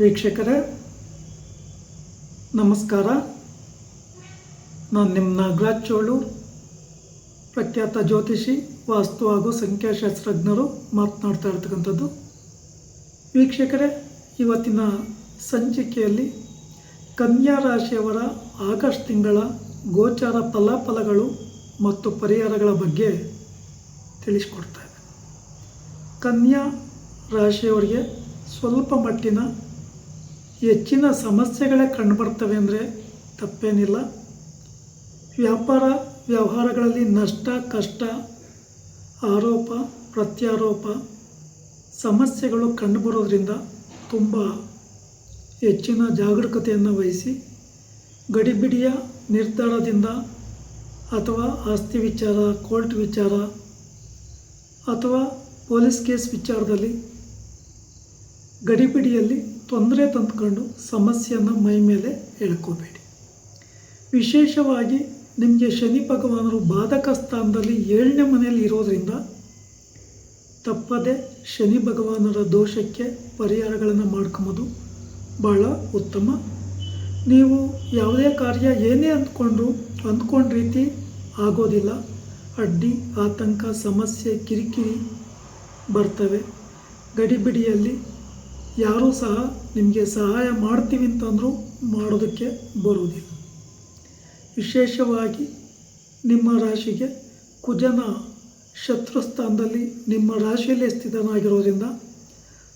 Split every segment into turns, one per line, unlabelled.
ವೀಕ್ಷಕರೇ, ನಮಸ್ಕಾರ. ನಾನು ನಿಮ್ಮ ನಾಗರಾಜ್ ಚೋಳು, ಪ್ರಖ್ಯಾತ ಜ್ಯೋತಿಷಿ, ವಾಸ್ತು ಹಾಗೂ ಸಂಖ್ಯಾಶಾಸ್ತ್ರಜ್ಞರು ಮಾತನಾಡ್ತಾ ಇರ್ತಕ್ಕಂಥದ್ದು. ವೀಕ್ಷಕರೇ, ಇವತ್ತಿನ ಸಂಚಿಕೆಯಲ್ಲಿ ಕನ್ಯಾ ರಾಶಿಯವರ ಆಗಸ್ಟ್ ತಿಂಗಳ ಗೋಚಾರ ಫಲಾಫಲಗಳು ಮತ್ತು ಪರಿಹಾರಗಳ ಬಗ್ಗೆ ತಿಳಿಸ್ಕೊಡ್ತಾ ಕನ್ಯಾ ರಾಶಿಯವರಿಗೆ ಸ್ವಲ್ಪ ಮಟ್ಟಿನ ಹೆಚ್ಚಿನ ಸಮಸ್ಯೆಗಳೇ ಕಂಡುಬರ್ತವೆ ಅಂದರೆ ತಪ್ಪೇನಿಲ್ಲ. ವ್ಯಾಪಾರ ವ್ಯವಹಾರಗಳಲ್ಲಿ ನಷ್ಟ, ಕಷ್ಟ, ಆರೋಪ, ಪ್ರತ್ಯಾರೋಪ, ಸಮಸ್ಯೆಗಳು ಕಂಡುಬರೋದ್ರಿಂದ ತುಂಬ ಹೆಚ್ಚಿನ ಜಾಗರೂಕತೆಯನ್ನು ವಹಿಸಿ ಗಡಿಬಿಡಿಯ ನಿರ್ಧಾರದಿಂದ ಅಥವಾ ಆಸ್ತಿ ವಿಚಾರ, ಕೋರ್ಟ್ ವಿಚಾರ ಅಥವಾ ಪೊಲೀಸ್ ಕೇಸ್ ವಿಚಾರದಲ್ಲಿ ಗಡಿಬಿಡಿಯಲ್ಲಿ ತೊಂದರೆ ತಂದುಕೊಂಡು ಸಮಸ್ಯೆಯನ್ನು ಮೈ ಮೇಲೆ ಎಳ್ಕೋಬೇಡಿ. ವಿಶೇಷವಾಗಿ ನಿಮಗೆ ಶನಿ ಭಗವಾನರು ಬಾಧಕ ಸ್ಥಾನದಲ್ಲಿ ಏಳನೇ ಮನೆಯಲ್ಲಿ ಇರೋದರಿಂದ ತಪ್ಪದೆ ಶನಿ ಭಗವಾನರ ದೋಷಕ್ಕೆ ಪರಿಹಾರಗಳನ್ನು ಮಾಡ್ಕೊಂಬೋದು ಭಾಳ ಉತ್ತಮ. ನೀವು ಯಾವುದೇ ಕಾರ್ಯ ಏನೇ ಅಂದ್ಕೊಂಡ್ರು ಅಂದ್ಕೊಂಡ ರೀತಿ ಆಗೋದಿಲ್ಲ. ಅಡ್ಡಿ, ಆತಂಕ, ಸಮಸ್ಯೆ, ಕಿರಿಕಿರಿ ಬರ್ತವೆ. ಗಡಿಬಿಡಿಯಲ್ಲಿ ಯಾರೂ ಸಹ ನಿಮಗೆ ಸಹಾಯ ಮಾಡ್ತೀವಿ ಅಂತಂದರೂ ಮಾಡೋದಕ್ಕೆ ಬರುವುದಿಲ್ಲ. ವಿಶೇಷವಾಗಿ ನಿಮ್ಮ ರಾಶಿಗೆ ಕುಜನ ಶತ್ರುಸ್ಥಾನದಲ್ಲಿ ನಿಮ್ಮ ರಾಶಿಯಲ್ಲಿ ಸ್ಥಿತನಾಗಿರೋದ್ರಿಂದ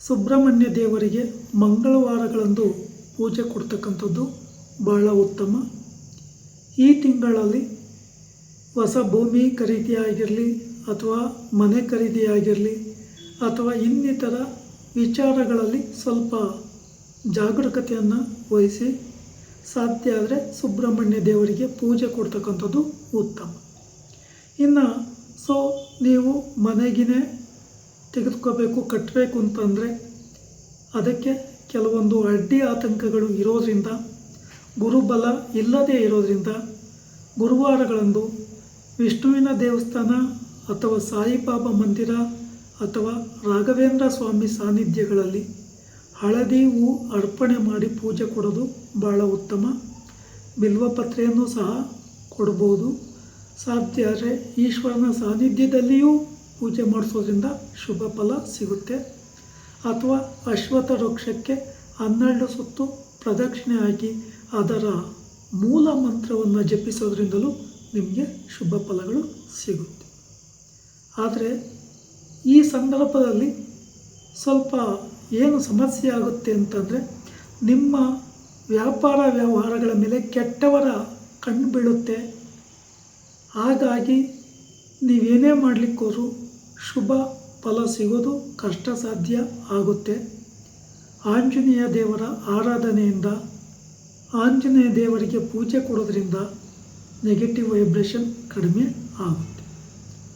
ಸುಬ್ರಹ್ಮಣ್ಯ ದೇವರಿಗೆ ಮಂಗಳವಾರಗಳಂದು ಪೂಜೆ ಕೊಡ್ತಕ್ಕಂಥದ್ದು ಭಾಳ ಉತ್ತಮ. ಈ ತಿಂಗಳಲ್ಲಿ ಹೊಸ ಭೂಮಿ ಖರೀದಿ ಆಗಿರಲಿ ಅಥವಾ ಮನೆ ಖರೀದಿ ಆಗಿರಲಿ ಅಥವಾ ಇನ್ನಿತರ ವಿಚಾರಗಳಲ್ಲಿ ಸ್ವಲ್ಪ ಜಾಗರೂಕತೆಯನ್ನು ವಹಿಸಿ, ಸಾಧ್ಯ ಆದರೆ ಸುಬ್ರಹ್ಮಣ್ಯ ದೇವರಿಗೆ ಪೂಜೆ ಕೊಡ್ತಕ್ಕಂಥದ್ದು ಉತ್ತಮ. ಇನ್ನು ಸೊ ನೀವು ಮನೆಗಿನೇ ತೆಗೆದುಕೋಬೇಕು ಕಟ್ಟಬೇಕು ಅಂತಂದರೆ, ಅದಕ್ಕೆ ಕೆಲವೊಂದು ಅಡ್ಡಿ ಆತಂಕಗಳು ಇರೋದರಿಂದ, ಗುರುಬಲ ಇಲ್ಲದೇ ಇರೋದರಿಂದ, ಗುರುವಾರಗಳಂದು ವಿಷ್ಣುವಿನ ದೇವಸ್ಥಾನ ಅಥವಾ ಸಾಯಿಬಾಬಾ ಮಂದಿರ ಅಥವಾ ರಾಘವೇಂದ್ರ ಸ್ವಾಮಿ ಸಾನ್ನಿಧ್ಯಗಳಲ್ಲಿ ಹಳದಿ ಹೂ ಅರ್ಪಣೆ ಮಾಡಿ ಪೂಜೆ ಕೊಡೋದು ಭಾಳ ಉತ್ತಮ. ಬಿಲ್ವಪತ್ರೆಯನ್ನು ಸಹ ಕೊಡ್ಬೋದು. ಸಾಧ್ಯ ಆದರೆ ಈಶ್ವರನ ಸಾನ್ನಿಧ್ಯದಲ್ಲಿಯೂ ಪೂಜೆ ಮಾಡಿಸೋದ್ರಿಂದ ಶುಭ ಫಲ ಸಿಗುತ್ತೆ. ಅಥವಾ ಅಶ್ವಥ ವೃಕ್ಷಕ್ಕೆ ಹನ್ನೆರಡು ಸುತ್ತು ಪ್ರದಕ್ಷಿಣೆ ಹಾಕಿ ಅದರ ಮೂಲ ಮಂತ್ರವನ್ನು ಜಪಿಸೋದ್ರಿಂದಲೂ ನಿಮಗೆ ಶುಭ ಫಲಗಳು ಸಿಗುತ್ತೆ. ಆದರೆ ಈ ಸಂದರ್ಭದಲ್ಲಿ ಸ್ವಲ್ಪ ಏನು ಸಮಸ್ಯೆ ಆಗುತ್ತೆ ಅಂತಂದರೆ, ನಿಮ್ಮ ವ್ಯಾಪಾರ ವ್ಯವಹಾರಗಳ ಮೇಲೆ ಕೆಟ್ಟವರ ಕಣ್ಣು ಬೀಳುತ್ತೆ. ಹಾಗಾಗಿ ನೀವೇನೇ ಮಾಡಲಿಕ್ಕೋರು ಶುಭ ಫಲ ಸಿಗೋದು ಕಷ್ಟ ಸಾಧ್ಯ ಆಗುತ್ತೆ. ಆಂಜನೇಯ ದೇವರ ಆರಾಧನೆಯಿಂದ, ಆಂಜನೇಯ ದೇವರಿಗೆ ಪೂಜೆ ಕೊಡೋದ್ರಿಂದ ನೆಗೆಟಿವ್ ವೈಬ್ರೇಷನ್ ಕಡಿಮೆ ಆಗುತ್ತೆ.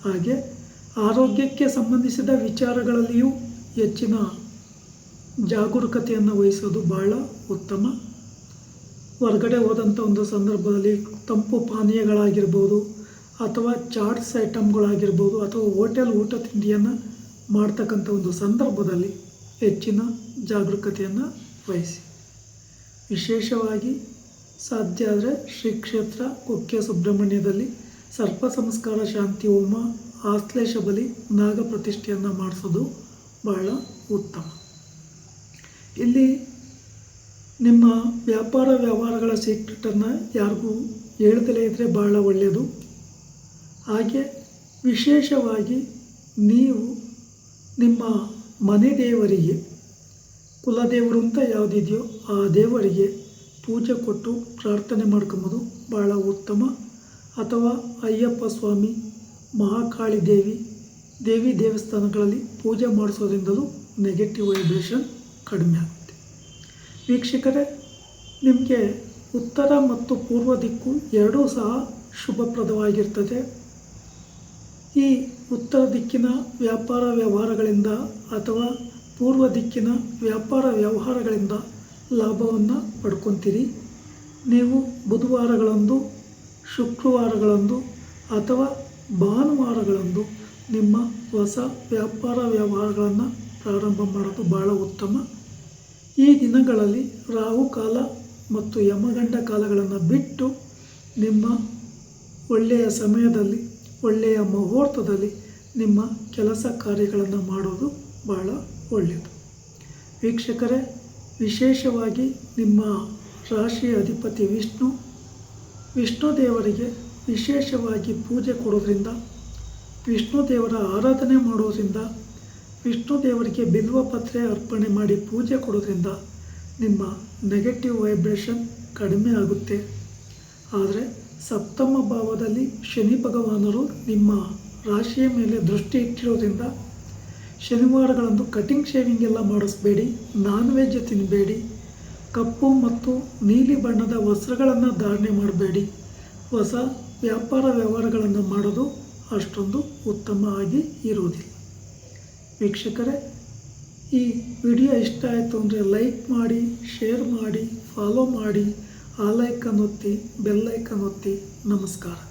ಹಾಗೆ ಆರೋಗ್ಯಕ್ಕೆ ಸಂಬಂಧಿಸಿದ ವಿಚಾರಗಳಲ್ಲಿಯೂ ಹೆಚ್ಚಿನ ಜಾಗರೂಕತೆಯನ್ನು ವಹಿಸೋದು ಭಾಳ ಉತ್ತಮ. ಹೊರಗಡೆ ಹೋದಂಥ ಒಂದು ಸಂದರ್ಭದಲ್ಲಿ ತಂಪು ಪಾನೀಯಗಳಾಗಿರ್ಬೋದು ಅಥವಾ ಚಾಟ್ಸ್ ಐಟಮ್ಗಳಾಗಿರ್ಬೋದು ಅಥವಾ ಹೋಟೆಲ್ ಊಟ ತಿಂಡಿಯನ್ನು ಮಾಡ್ತಕ್ಕಂಥ ಒಂದು ಸಂದರ್ಭದಲ್ಲಿ ಹೆಚ್ಚಿನ ಜಾಗರೂಕತೆಯನ್ನು ವಹಿಸಿ. ವಿಶೇಷವಾಗಿ ಸಾಧ್ಯ ಆದರೆ ಶ್ರೀ ಕ್ಷೇತ್ರ ಕುಕ್ಕೆ ಸುಬ್ರಹ್ಮಣ್ಯದಲ್ಲಿ ಸರ್ಪ ಸಂಸ್ಕಾರ ಶಾಂತಿ ಹೋಮ ಆಶ್ಲೇಷ ಬಲಿ ನಾಗ ಪ್ರತಿಷ್ಠೆಯನ್ನು ಮಾಡಿಸೋದು ಬಹಳ ಉತ್ತಮ. ಇಲ್ಲಿ ನಿಮ್ಮ ವ್ಯಾಪಾರ ವ್ಯವಹಾರಗಳ ಸೀಕ್ರೆಟನ್ನು ಯಾರಿಗೂ ಹೇಳ್ದಲೇ ಇದ್ದರೆ ಬಹಳ ಒಳ್ಳೆಯದು. ಹಾಗೆ ವಿಶೇಷವಾಗಿ ನೀವು ನಿಮ್ಮ ಮನೆ ದೇವರಿಗೆ ಕುಲದೇವರು ಅಂತ ಯಾವುದಿದೆಯೋ ಆ ದೇವರಿಗೆ ಪೂಜೆ ಕೊಟ್ಟು ಪ್ರಾರ್ಥನೆ ಮಾಡ್ಕೊಂಬೋದು ಭಾಳ ಉತ್ತಮ. ಅಥವಾ ಅಯ್ಯಪ್ಪ ಸ್ವಾಮಿ ಮಹಾಕಾಳಿ ದೇವಿ ದೇವಿ ದೇವಸ್ಥಾನಗಳಲ್ಲಿ ಪೂಜೆ ಮಾಡಿಸೋದ್ರಿಂದಲೂ ನೆಗೆಟಿವ್ ವೈಬ್ರೇಷನ್ ಕಡಿಮೆ ಆಗುತ್ತೆ. ವೀಕ್ಷಕರೇ, ನಿಮಗೆ ಉತ್ತರ ಮತ್ತು ಪೂರ್ವ ದಿಕ್ಕು ಎರಡೂ ಸಹ ಶುಭಪ್ರದವಾಗಿರ್ತದೆ. ಈ ಉತ್ತರ ದಿಕ್ಕಿನ ವ್ಯಾಪಾರ ವ್ಯವಹಾರಗಳಿಂದ ಅಥವಾ ಪೂರ್ವ ದಿಕ್ಕಿನ ವ್ಯಾಪಾರ ವ್ಯವಹಾರಗಳಿಂದ ಲಾಭವನ್ನು ಪಡ್ಕೊತೀರಿ. ನೀವು ಬುಧವಾರಗಳಂದು, ಶುಕ್ರವಾರಗಳಂದು ಅಥವಾ ಭಾನುವಾರಗಳಂದು ನಿಮ್ಮ ಹೊಸ ವ್ಯಾಪಾರ ವ್ಯವಹಾರಗಳನ್ನು ಪ್ರಾರಂಭ ಮಾಡೋದು ಭಾಳ ಉತ್ತಮ. ಈ ದಿನಗಳಲ್ಲಿ ರಾಹುಕಾಲ ಮತ್ತು ಯಮಗಂಡ ಕಾಲಗಳನ್ನು ಬಿಟ್ಟು ನಿಮ್ಮ ಒಳ್ಳೆಯ ಸಮಯದಲ್ಲಿ, ಒಳ್ಳೆಯ ಮುಹೂರ್ತದಲ್ಲಿ ನಿಮ್ಮ ಕೆಲಸ ಕಾರ್ಯಗಳನ್ನು ಮಾಡೋದು ಬಹಳ ಒಳ್ಳೆಯದು. ವೀಕ್ಷಕರೇ, ವಿಶೇಷವಾಗಿ ನಿಮ್ಮ ರಾಶಿಯ ಅಧಿಪತಿ ವಿಷ್ಣು ವಿಷ್ಣು ದೇವರಿಗೆ ವಿಶೇಷವಾಗಿ ಪೂಜೆ ಕೊಡೋದ್ರಿಂದ, ವಿಷ್ಣು ದೇವರ ಆರಾಧನೆ ಮಾಡೋದ್ರಿಂದ, ವಿಷ್ಣು ದೇವರಿಗೆ ಬಿಲ್ವಪತ್ರೆ ಅರ್ಪಣೆ ಮಾಡಿ ಪೂಜೆ ಕೊಡೋದ್ರಿಂದ ನಿಮ್ಮ ನೆಗೆಟಿವ್ ವೈಬ್ರೇಷನ್ ಕಡಿಮೆ ಆಗುತ್ತೆ. ಆದರೆ ಸಪ್ತಮ ಭಾವದಲ್ಲಿ ಶನಿ ಭಗವಾನರು ನಿಮ್ಮ ರಾಶಿಯ ಮೇಲೆ ದೃಷ್ಟಿ ಇಟ್ಟಿರೋದ್ರಿಂದ ಶನಿವಾರಗಳಂದು ಕಟಿಂಗ್ ಶೇವಿಂಗ್ ಎಲ್ಲ ಮಾಡಿಸ್ಬೇಡಿ ನಾನ್ ವೆಜ್ ತಿನ್ನಬೇಡಿ ಕಪ್ಪು ಮತ್ತು ನೀಲಿ ಬಣ್ಣದ ವಸ್ತ್ರಗಳನ್ನು ಧಾರಣೆ ಮಾಡಬೇಡಿ, ಹೊಸ ವ್ಯಾಪಾರ ವ್ಯವಹಾರಗಳನ್ನು ಮಾಡೋದು ಅಷ್ಟೊಂದು ಉತ್ತಮ ಆಗಿ ಇರುವುದಿಲ್ಲ. ವೀಕ್ಷಕರೇ, ಈ ವಿಡಿಯೋ ಇಷ್ಟ ಆಯಿತು ಅಂದರೆ ಲೈಕ್ ಮಾಡಿ, ಶೇರ್ ಮಾಡಿ, ಫಾಲೋ ಮಾಡಿ, ಆ ಲೈಕನ್ನು ಒತ್ತಿ, ಬೆಲ್ ಐಕನ್ ಒತ್ತಿ. ನಮಸ್ಕಾರ.